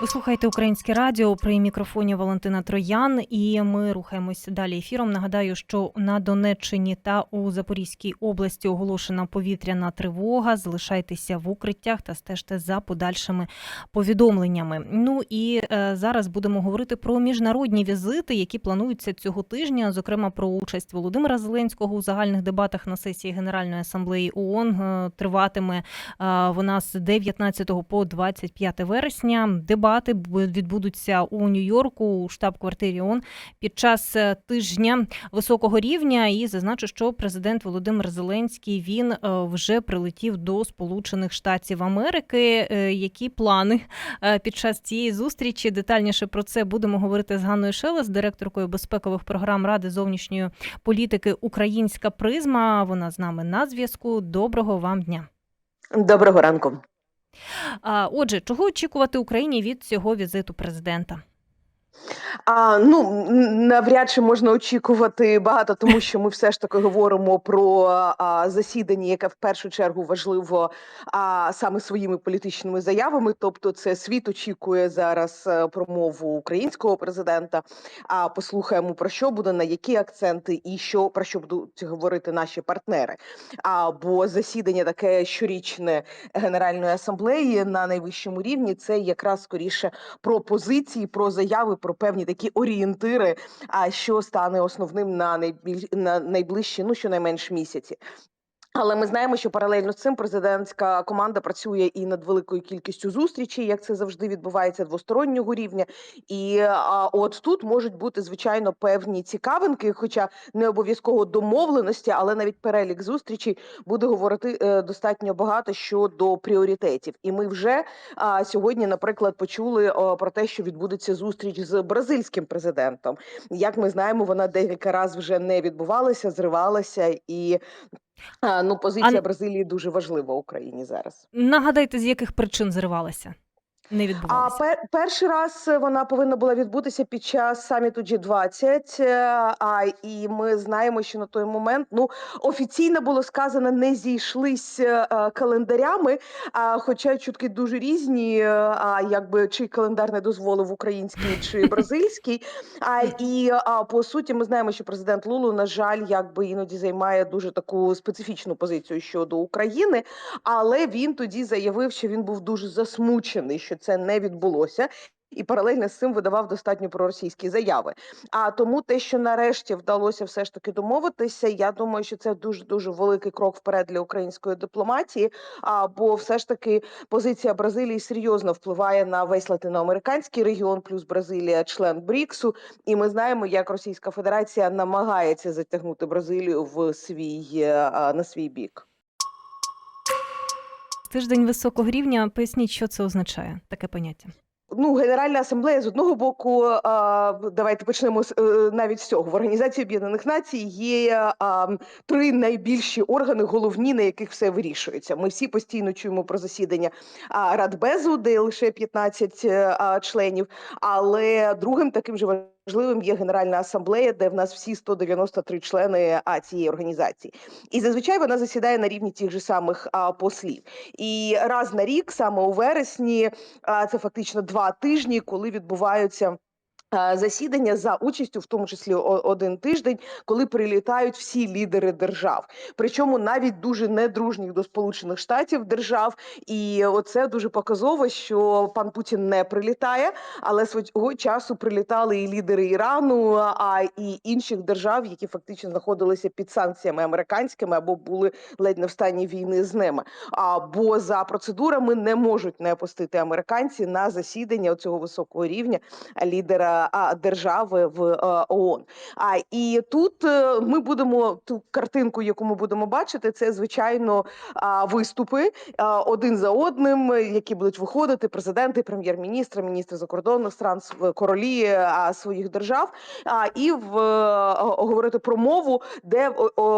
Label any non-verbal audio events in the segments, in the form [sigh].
Ви слухаєте українське радіо при мікрофоні Валентина Троян, і ми рухаємось далі ефіром. Нагадаю, що на Донеччині та у Запорізькій області оголошена повітряна тривога. Залишайтеся в укриттях та стежте за подальшими повідомленнями. Ну і е, зараз будемо говорити про міжнародні візити, які плануються цього тижня. Зокрема, про участь Володимира Зеленського у загальних дебатах на сесії Генеральної асамблеї ООН. Е, Триватиме е, вона з 19 по 25 вересня. Дебати бу- відбудуться у Нью-Йорку у штаб-квартирі ООН під час е, тижня високого рівня. І зазначу, що президент Володимир Зеленський він е, вже прилетів до Сполучених Штатів Америки. Е, Які плани під час цієї зустрічі? Детальніше про це будемо говорити з Ганною Шелес, директоркою безпекових програм Ради зовнішньої політики Українська призма. Вона з нами на зв'язку. Доброго вам дня. Доброго ранку. Отже, чого очікувати Україні від цього візиту президента? А, ну навряд чи можна очікувати багато, тому що ми все ж таки говоримо про а, засідання, яке в першу чергу важливо а, саме своїми політичними заявами. Тобто, це світ очікує зараз е, промову українського президента. А послухаємо про що буде, на які акценти і що про що будуть говорити наші партнери. А бо засідання таке щорічне Генеральної асамблеї на найвищому рівні це якраз скоріше про позиції, про заяви, про певні такі орієнтири, а що стане основним на найбільш на найближчі, ну щонайменш місяці. Але ми знаємо, що паралельно з цим президентська команда працює і над великою кількістю зустрічей, як це завжди відбувається двостороннього рівня. І а, от тут можуть бути звичайно певні цікавинки, хоча не обов'язково домовленості, але навіть перелік зустрічей буде говорити е, достатньо багато щодо пріоритетів. І ми вже а, сьогодні, наприклад, почули о, про те, що відбудеться зустріч з бразильським президентом. Як ми знаємо, вона декілька разів вже не відбувалася, зривалася і. А, ну, позиція Ан- Бразилії дуже важлива Україні зараз. Нагадайте, з яких причин зривалася? Не А пер, перший раз е, вона повинна була відбутися під час саміту G20, е, А і ми знаємо, що на той момент ну офіційно було сказано, не зійшлись е, календарями. А хоча чутки дуже різні, а якби чи календар не дозволив український чи [laughs] бразильський. А і а, по суті, ми знаємо, що президент Лулу, на жаль, якби іноді займає дуже таку специфічну позицію щодо України. Але він тоді заявив, що він був дуже засмучений, що це не відбулося. І паралельно з цим видавав достатньо проросійські заяви. А тому те, що нарешті вдалося все ж таки домовитися, я думаю, що це дуже дуже великий крок вперед для української дипломатії. А бо все ж таки позиція Бразилії серйозно впливає на весь латиноамериканський регіон, плюс Бразилія, член Бріксу. І ми знаємо, як Російська Федерація намагається затягнути Бразилію в свій е, на свій бік. Тиждень високого рівня. Поясніть, що це означає, таке поняття. Ну, Генеральна асамблея з одного боку, а, давайте почнемо з е, навіть з цього. В Організації Об'єднаних Націй є а, три найбільші органи, головні, на яких все вирішується. Ми всі постійно чуємо про засідання Радбезу, де лише 15 е, а, членів. Але другим таким же важливим є Генеральна асамблея, де в нас всі 193 члени а, цієї організації. І зазвичай вона засідає на рівні тих же самих а, послів. І раз на рік, саме у вересні, а, це фактично два тижні, коли відбуваються. Засідання за участю, в тому числі один тиждень, коли прилітають всі лідери держав, причому навіть дуже недружніх до Сполучених Штатів держав, і оце дуже показово, що пан Путін не прилітає, але свого часу прилітали і лідери Ірану, а і інших держав, які фактично знаходилися під санкціями американськими або були ледь не в стані війни з ними. А бо за процедурами не можуть не пустити американці на засідання цього високого рівня лідера держави в ООН. А і тут е, ми будемо ту картинку, яку ми будемо бачити, це звичайно виступи один за одним, які будуть виходити президенти, прем'єр-міністри, міністри закордонних стран, королі своїх держав. І в е, говорити про мову, де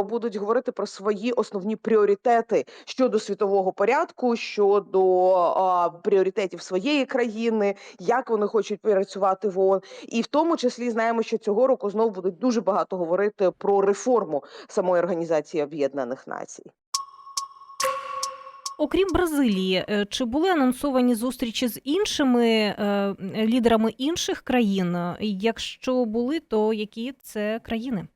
будуть говорити про свої основні пріоритети щодо світового порядку, щодо пріоритетів своєї країни, як вони хочуть працювати в ООН. І в тому числі знаємо, що цього року знову будуть дуже багато говорити про реформу самої організації Об'єднаних Націй. Окрім Бразилії, е, чи були анонсовані зустрічі з іншими е, лідерами інших країн? Якщо були, то які це країни?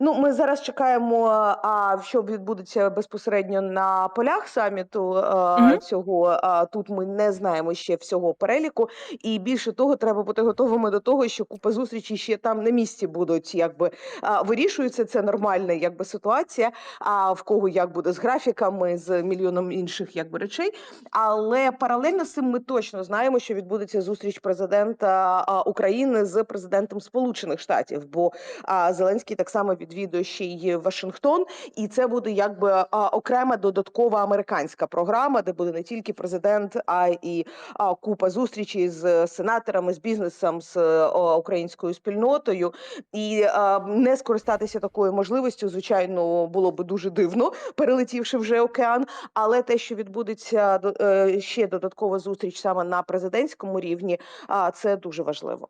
Ну, ми зараз чекаємо, а що відбудеться безпосередньо на полях саміту а, Мгм. цього. А, тут ми не знаємо ще всього переліку. І більше того, треба бути готовими до того, що купа зустрічей ще там на місці будуть, якби а, вирішуються. Це нормальна якби ситуація. А в кого як буде з графіками, з мільйоном інших якби речей. Але паралельно з цим ми точно знаємо, що відбудеться зустріч президента України з президентом Сполучених Штатів. Бо а Зеленський так само відвідує ще й Вашингтон, і це буде якби окрема додаткова американська програма, де буде не тільки президент, а і купа зустрічей з сенаторами, з бізнесом, з українською спільнотою. І не скористатися такою можливістю, звичайно, було би дуже дивно, перелетівши вже океан. Але те, що відбудеться е, ще додаткова зустріч саме на президентському рівні, а це дуже важливо.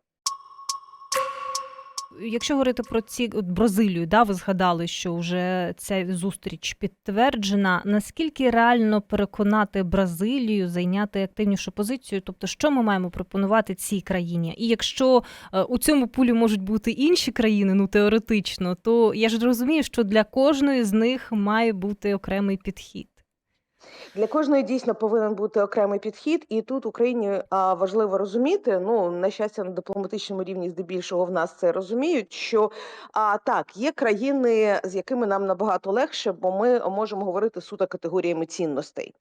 Якщо говорити про ці от Бразилію, да, ви згадали, що вже ця зустріч підтверджена. Наскільки реально переконати Бразилію зайняти активнішу позицію? Тобто, що ми маємо пропонувати цій країні? І якщо е, у цьому пулі можуть бути інші країни, ну теоретично, то я ж розумію, що для кожної з них має бути окремий підхід. Для кожної дійсно повинен бути окремий підхід, і тут Україні а, важливо розуміти. Ну на щастя, на дипломатичному рівні здебільшого в нас це розуміють. Що а так є країни, з якими нам набагато легше, бо ми можемо говорити суто категоріями цінностей.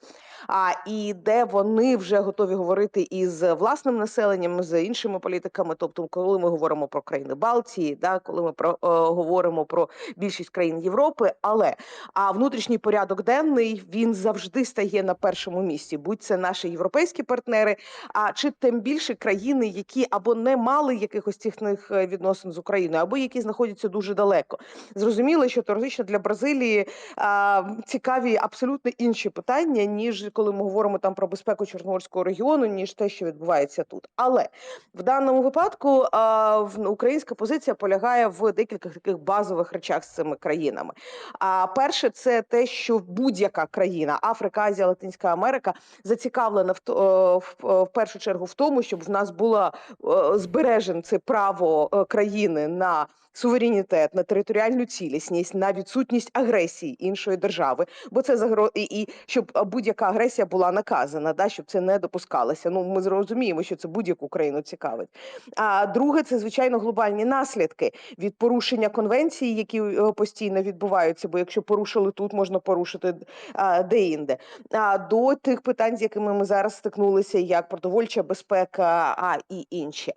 А і де вони вже готові говорити із власним населенням, з іншими політиками. Тобто, коли ми говоримо про країни Балтії, да коли ми про е, говоримо про більшість країн Європи, але а внутрішній порядок денний він завжди стає на першому місці. Будь це наші європейські партнери, а чи тим більше країни, які або не мали якихось тісних е, відносин з Україною, або які знаходяться дуже далеко. Зрозуміло, що теоретично для Бразилії а, цікаві абсолютно інші питання, ніж коли ми говоримо там про безпеку Чорноморського регіону, ніж те, що відбувається тут. Але в даному випадку а, українська позиція полягає в декількох таких базових речах з цими країнами. А перше, це те, що будь-яка країна Африка, Азія, Латинська Америка зацікавлена в, е, в, е, в першу чергу в тому, щоб в нас було е, збережен це право країни на суверенітет, на територіальну цілісність, на відсутність агресії іншої держави, бо це загро... і, і щоб будь-яка агресія була наказана, да, щоб це не допускалося. Ну ми зрозуміємо, що це будь-яку країну цікавить. А друге, це звичайно глобальні наслідки від порушення конвенції, які постійно відбуваються. Бо якщо порушили тут, можна порушити а, де-інде. А до тих питань, з якими ми зараз стикнулися, як продовольча безпека, а і інші.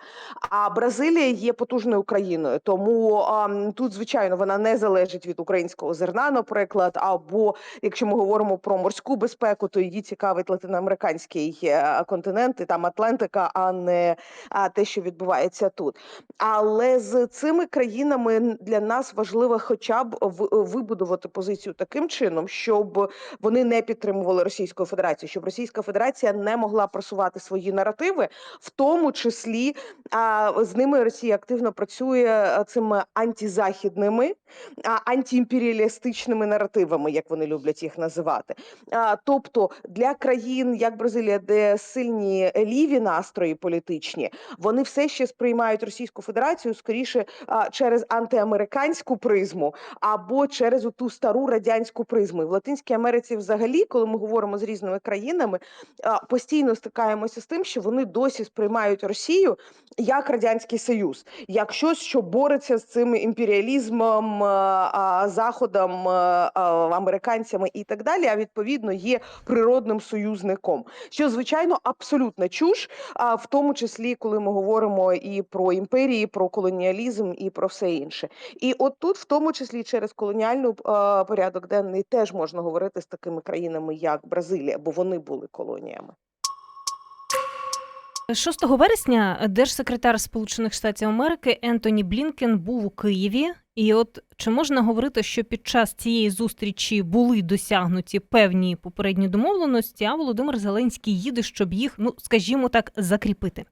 А Бразилія є потужною країною, тому тут, звичайно, вона не залежить від українського зерна, наприклад. Або якщо ми говоримо про морську безпеку, то її цікавить латиноамериканський е, континент, і там Атлантика, а не те, що відбувається тут. Але з цими країнами для нас важливо хоча б вибудувати позицію таким чином, щоб вони не підтримували Російську Федерацію, щоб Російська Федерація не могла просувати свої наративи, в тому числі а, з ними Росія активно працює цими антизахідними, а, антиімперіалістичними наративами, як вони люблять їх називати. А, тобто для країн, як Бразилія, де сильні ліві настрої політичні, вони все ще сприймають Російську Федерацію скоріше а, через антиамериканську призму або через ту стару радянську призму. І в Латинській Америці, взагалі, коли ми говоримо з різними країнами, постійно стикаємося з тим, що вони досі сприймають Росію як радянський союз, як щось, що бореться з цим імперіалізмом, а, заходом, а, а, американцями і так далі. А відповідно є природним союзником, що звичайно абсолютна чуш, а в тому числі, коли ми говоримо і про імперії, про колоніалізм, і про все інше. І от тут, в тому числі, через колоніальну е, порядок денний, теж можна говорити з такими країнами, як Бразилія, бо вони були колоніями. 6 вересня держсекретар Сполучених Штатів Америки Ентоні Блінкен був у Києві. І от чи можна говорити, що під час цієї зустрічі були досягнуті певні попередні домовленості, а Володимир Зеленський їде, щоб їх, ну скажімо так, закріпити?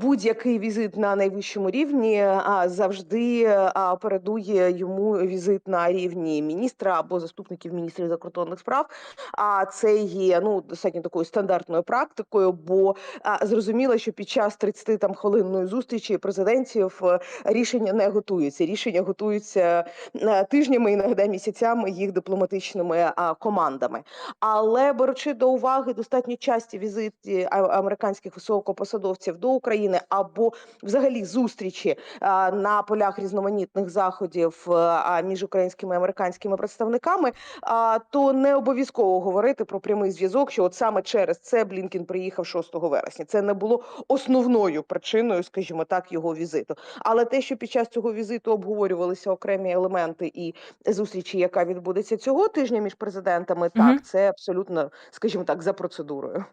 Будь-який візит на найвищому рівні, завжди, передує йому візит на рівні міністра або заступників міністрів закордонних справ. А це є, ну, достатньо такою стандартною практикою, бо, зрозуміло, що під час 30 там хвилинної зустрічі президентів, е, рішення не готуються. Рішення готуються, е, тижнями, іноді місяцями їх дипломатичними, командами. Але беручи до уваги достатньо часті візити американських високопосадовців до України або взагалі зустрічі на полях різноманітних заходів між українськими і американськими представниками, то не обов'язково говорити про прямий зв'язок, що от саме через це Блінкін приїхав 6 вересня. Це не було основною причиною, скажімо так, його візиту. Але те, що під час цього візиту обговорювалися окремі елементи і зустрічі, яка відбудеться цього тижня між президентами, так це абсолютно, скажімо так, за процедурою.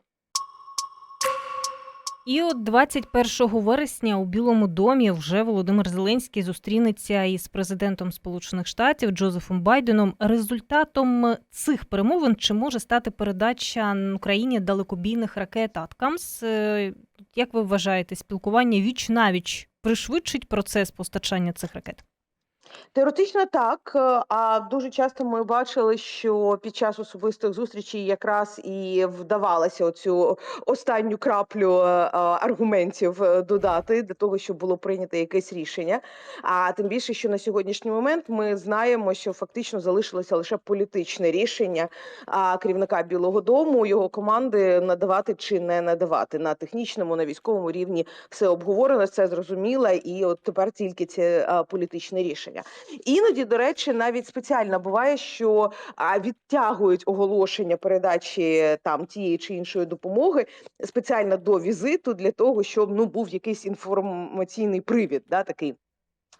І от 21 вересня у Білому домі вже Володимир Зеленський зустрінеться із президентом Сполучених Штатів Джозефом Байденом. Результатом цих перемовин чи може стати передача Україні далекобійних ракет Аткамс? Е, Як ви вважаєте, спілкування віч навіч пришвидшить процес постачання цих ракет? Теоретично так, е, а дуже часто ми бачили, що під час особистих зустрічей якраз і вдавалося оцю останню краплю е, е, аргументів додати для того, щоб було прийнято якесь рішення. А тим більше, що на сьогоднішній момент ми знаємо, що фактично залишилося лише політичне рішення керівника Білого Дому, його команди надавати чи не надавати на технічному, на військовому рівні. Все обговорено, це зрозуміло, і от тепер тільки це політичне рішення. Іноді, до речі, навіть спеціально буває, що відтягують оголошення передачі там тієї чи іншої допомоги спеціально до візиту для того, щоб ну був якийсь інформаційний привід, да, такий.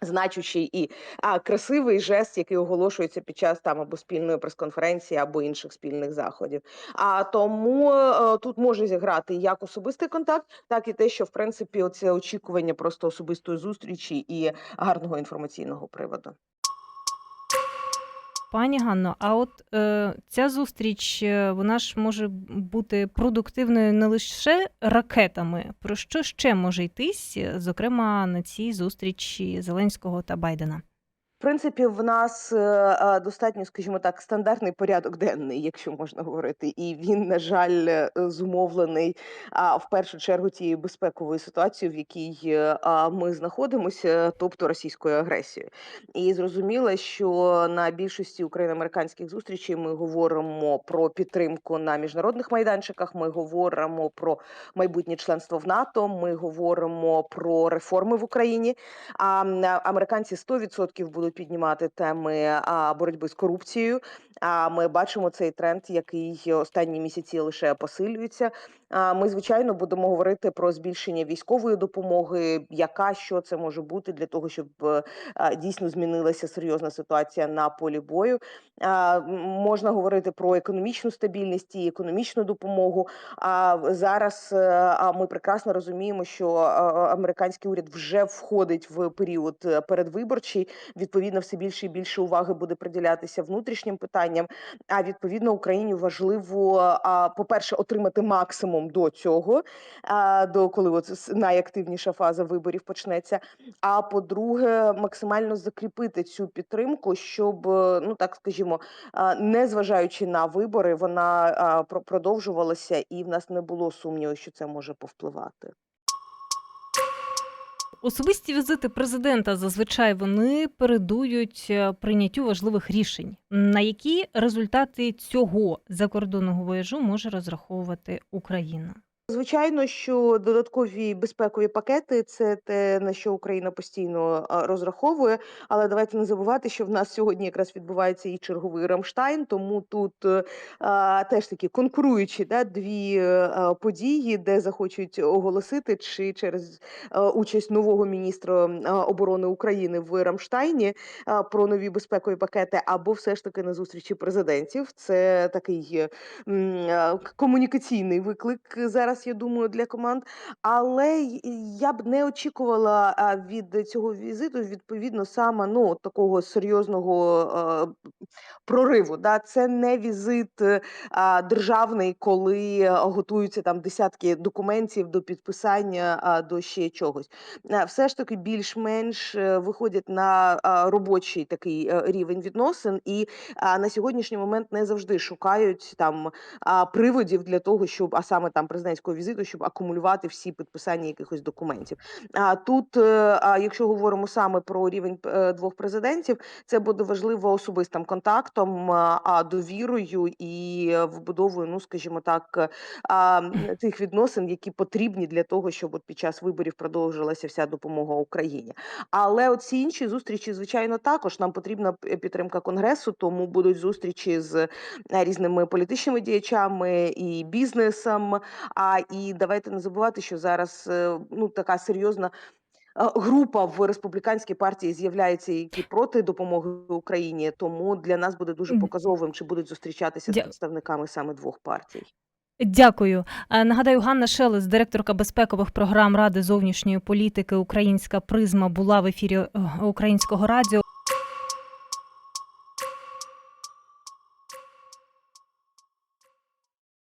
Значущий і а, красивий жест, який оголошується під час там або спільної прес-конференції, або інших спільних заходів. А тому а, тут може зіграти як особистий контакт, так і те, що в принципі оце очікування просто особистої зустрічі і гарного інформаційного приводу. Пані Ганно, а от е, ця зустріч е, вона ж може бути продуктивною не лише ракетами. Про що ще може йтись, зокрема на цій зустрічі Зеленського та Байдена? В принципі, в нас е, е, достатньо, скажімо так, стандартний порядок денний, якщо можна говорити, і він, на жаль, е, зумовлений в першу чергу тією безпековою ситуацією, в якій ми знаходимося, тобто російською агресією. І зрозуміло, що на більшості україно-американських зустрічей ми говоримо про підтримку на міжнародних майданчиках. Ми говоримо про майбутнє членство в НАТО. Ми говоримо про реформи в Україні. А американці 100% будуть піднімати теми боротьби з корупцією. А ми бачимо цей тренд, який останні місяці лише посилюється. А ми звичайно будемо говорити про збільшення військової допомоги, яка що це може бути для того, щоб е, дійсно змінилася серйозна ситуація на полі бою. Можна говорити про економічну стабільність і економічну допомогу. А зараз е, ми прекрасно розуміємо, що американський уряд вже входить в період е, передвиборчий. Відповідно, все більше і більше уваги буде приділятися внутрішнім питанням. А відповідно Україні важливо, по-перше, отримати максимум до цього, до коли от найактивніша фаза виборів почнеться. А по-друге, максимально закріпити цю підтримку, щоб е, ну так скажімо, не зважаючи на вибори, вона продовжувалася, і в нас не було сумніву, що це може повпливати. Особисті візити президента зазвичай вони передують е, прийняттю важливих рішень. На які результати цього закордонного вояжу може розраховувати Україна? Звичайно, що додаткові безпекові пакети це те, на що Україна постійно розраховує. Але давайте не забувати, що в нас сьогодні якраз відбувається і черговий Рамштайн, тому тут е, а, теж такі конкуруючі да, дві е, а, події, де захочуть оголосити, чи через е, участь нового міністра оборони України в Рамштайні а, про нові безпекові пакети, або все ж таки на зустрічі президентів. Це такий м, а, комунікаційний виклик зараз зараз, я думаю, для команд. Але я б не очікувала від цього візиту відповідно саме ну такого серйозного е, прориву. Да? Це не візит е, державний, коли е, готуються там десятки документів до підписання а, до ще чогось. Е, Все ж таки більш-менш е, виходять на робочий такий е, рівень відносин, і на сьогоднішній момент не завжди шукають там приводів для того, щоб а саме там президентського візиту, щоб акумулювати всі підписання якихось документів. А тут, е, якщо говоримо саме про рівень е, двох президентів, це буде важливо особистим контактом, а а, довірою і е, вбудовою, ну скажімо так, е, [clears throat] тих відносин, які потрібні для того, щоб от під час виборів продовжилася вся допомога Україні. Але от ці інші зустрічі, звичайно, також нам потрібна підтримка конгресу, тому будуть зустрічі з е, різними політичними діячами і бізнесом. А і давайте не забувати, що зараз е, ну така серйозна. Група в республіканській партії з'являється, які проти допомоги Україні. Тому для нас буде дуже показовим, чи будуть зустрічатися з представниками саме двох партій. Дякую. Нагадаю, Ганна Шелес, директорка безпекових програм Ради зовнішньої політики Українська призма, була в ефірі е, Українського радіо.